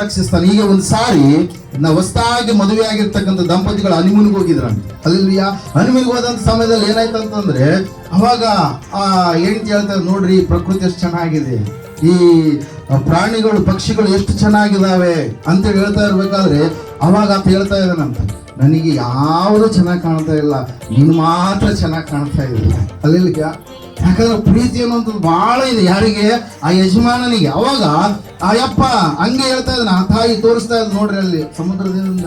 ರಕ್ಷಿಸ್ತಾನೆ ಈಗ ಒಂದು ಸಾರಿ ನಾವು ಹೊಸದಾಗಿ ಮದುವೆ ಆಗಿರ್ತಕ್ಕಂಥ ದಂಪತಿಗಳು ಹನಿಮೂನ್ಗೆ ಹೋಗಿದ್ರಂತೆ. ಅಲ್ಲಿ ಹನಿಮೂನ್ಗೆ ಹೋದಂತ ಸಮಯದಲ್ಲಿ ಏನಾಯ್ತು ಅಂತಂದ್ರೆ ಅವಾಗ ಆ ಹೆಂಡತಿ ಹೇಳ್ತಾರೆ ನೋಡ್ರಿ ಪ್ರಕೃತಿ ಎಷ್ಟು ಚೆನ್ನಾಗಿದೆ. ಈ ಪ್ರಾಣಿಗಳು, ಪಕ್ಷಿಗಳು ಎಷ್ಟು ಚೆನ್ನಾಗಿದಾವೆ ಅಂತೇಳಿ ಹೇಳ್ತಾ ಇರ್ಬೇಕಾದ್ರೆ, ಅವಾಗ ಆತ ಹೇಳ್ತಾ ಇದ್ದಾನಂತ, ನನಗೆ ಯಾವುದು ಚೆನ್ನಾಗಿ ಕಾಣ್ತಾ ಇಲ್ಲ. ನೀನು ಮಾತ್ರ ಚೆನ್ನಾಗಿ ಕಾಣ್ತಾ ಇಲ್ಲ ಅಲ್ಲಿ ಯಾಕಂದ್ರೆ ಪ್ರೀತಿ ಅನ್ನೋದು ಬಹಳ ಇದೆ. ಯಾರಿಗೆ? ಆ ಯಜಮಾನನಿಗೆ. ಅವಾಗ ಆ ಯಪ್ಪ, ಹಂಗೆ ಹೇಳ್ತಾ ಇದ್ದಾನೆ. ಆ ತಾಯಿ ತೋರಿಸ್ತಾ ಇದ್ ನೋಡ್ರಿ ಅಲ್ಲಿ. ಸಮುದ್ರದಿಂದ,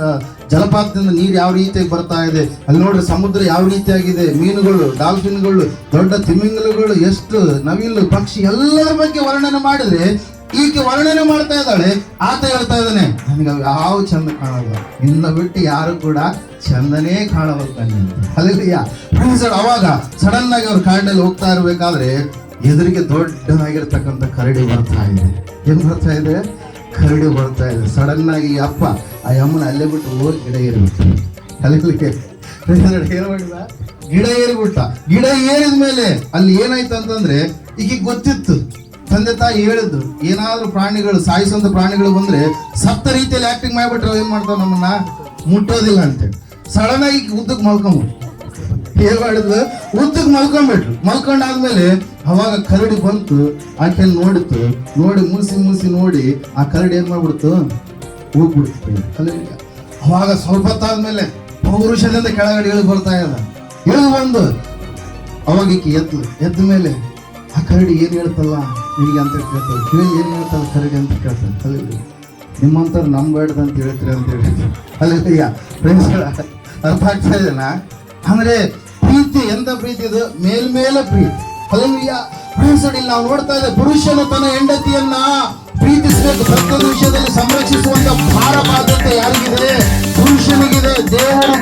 ಜಲಪಾತದಿಂದ ನೀರು ಯಾವ ರೀತಿಯಾಗಿ ಬರ್ತಾ ಇದೆ. ಅಲ್ಲಿ ನೋಡ್ರಿ ಸಮುದ್ರ ಯಾವ ರೀತಿಯಾಗಿದೆ. ಮೀನುಗಳು, ಡಾಲ್ಫಿನ್ಗಳು, ದೊಡ್ಡ ತಿಮಿಂಗಲುಗಳು, ಎಷ್ಟು ನವಿಲು, ಪಕ್ಷಿ, ಎಲ್ಲರ ಬಗ್ಗೆ ವರ್ಣನೆ ಮಾಡಿದ್ರೆ ಈಕೆ ವರ್ಣನೆ ಮಾಡ್ತಾ ಇದ್ದಾಳೆ. ಆತ ಹೇಳ್ತಾ ಇದ್ದಾನೆ, ನನಗೆ ಯಾವ ಚಂದ ಕಾಣಲ್ಲ. ಇನ್ನ ಬಿಟ್ಟು ಯಾರು ಕೂಡ ಚಂದನೇ ಕಾಣಬೇಕು ಅಲ್ಲಿಯ ಅವಾಗ ಸಡನ್ ಆಗಿ ಅವ್ರ ಕಾಡಿನಲ್ಲಿ ಹೋಗ್ತಾ ಇರ್ಬೇಕಾದ್ರೆ ಎದುರಿಗೆ ದೊಡ್ಡದಾಗಿರ್ತಕ್ಕಂಥ ಕರಡಿ ಬರ್ತಾ ಇದೆ. ಏನ್ ಬರ್ತಾ ಇದೆ? ಕರಡಿ ಬರ್ತಾ ಇದೆ. ಸಡನ್ ಆಗಿ ಅಪ್ಪ ಆ ಅಮ್ಮನ ಅಲ್ಲೇ ಬಿಟ್ಟು ಹೋಗಿ ಗಿಡ ಏರಿಬಿಟ್ಟು. ಅಲ್ಲಿಗೆ ಮಾಡಿದ? ಗಿಡ ಏರಿಬಿಟ್ಟ. ಗಿಡ ಏರಿದ ಮೇಲೆ ಅಲ್ಲಿ ಏನಾಯ್ತು ಅಂತಂದ್ರೆ ಈಗ ಗೊತ್ತಿತ್ತು. ತಂದೆ ತಾಯಿ ಹೇಳಿದ್ದು, ಏನಾದ್ರೂ ಪ್ರಾಣಿಗಳು ಸಾಯಿಸುವಂಥ ಪ್ರಾಣಿಗಳು ಬಂದ್ರೆ ಸತ್ತ ರೀತಿಯಲ್ಲಿ ಆಕ್ಟಿಂಗ್ ಮಾಡಿಬಿಟ್ರೆ ಏನು ಮಾಡ್ತಾವೆ ನಮ್ಮನ್ನ? ಮುಟ್ಟೋದಿಲ್ಲ ಅಂತೇಳಿ ಸಡನ್ ಆಗಿ ಉದ್ದಕ್ಕೆ ಮಲ್ಕೊಂಬಿಟ್ಟು ಏನ್ ಮಾಡಿದ್ಲು? ಉದ್ದಕ್ಕೆ ಮಲ್ಕೊಂಡ್ಬಿಟ್ರು. ಮಲ್ಕೊಂಡಾದ್ಮೇಲೆ ಅವಾಗ ಕರಡಿ ಬಂತು ಆಕೆ ನೋಡಿತು. ನೋಡಿ ಮುಸಿ ಮುಸಿ ನೋಡಿ, ಆ ಕರಡಿ ಏನು ಮಾಡ್ಬಿಡ್ತು? ಹೋಗ್ಬಿಡ್ತು ಅಲ್ಲಿ ಅವಾಗ ಸ್ವಲ್ಪ ಹೊತ್ತಾದ್ಮೇಲೆ ಪೌರುಷದಿಂದ ಕೆಳಗಡೆ ಇಳಿದು ಬರ್ತಾ ಇದ್ದ. ಇಳಿದು ಬಂದು ಅವಾಗ ಈಕೆ ಎದ್ದು ಎದ್ದ ಮೇಲೆ ಕರಡಿ ಏನು ಹೇಳ್ತಲ್ಲ ನಿಮಗೆ ಅಂತ ಕೇಳ್ತಾರೆ. ಕಿವಿ ಏನು ಹೇಳ್ತಲ್ಲ ಕರಡಿ ಅಂತ ಕೇಳ್ತಾರೆ. ಅಲ್ಲಿ ನಿಮ್ಮಂಥವ್ರು ನಂಬಬೇಡ್ದು ಅಂತ ಹೇಳ್ತೀರಿ ಅಂತ ಹೇಳಿ. ಅಲ್ಲಿ ಫ್ರೆಂಡ್ಸ್ ಅರ್ಥ ಆಗ್ತಾ ಇದೆಯಾ ಅಂದ್ರೆ ಪ್ರೀತಿ ಎಂತ ಪ್ರೀತಿ ಇದು? ಮೇಲ್ಮೇಲೆ ಪ್ರೀತಿ. ಅಲ್ಲಿಯ ಫ್ರೆಂಡ್ಸ್ ಇಲ್ಲಿ ನಾವು ನೋಡ್ತಾ ಇದ್ದೆ, ಪುರುಷನು ತನ್ನ ಹೆಂಡತಿಯನ್ನ ಪ್ರೀತಿಸಬೇಕು. ಭಕ್ತದ ವಿಷಯದಲ್ಲಿ ಸಂರಕ್ಷಿಸುವಂತ ಭಾರ ಬಾಧ್ಯತೆ ಯಾರಿಗಿದೆ? ಪುರುಷನಿಗಿದೆ, ದೇವರು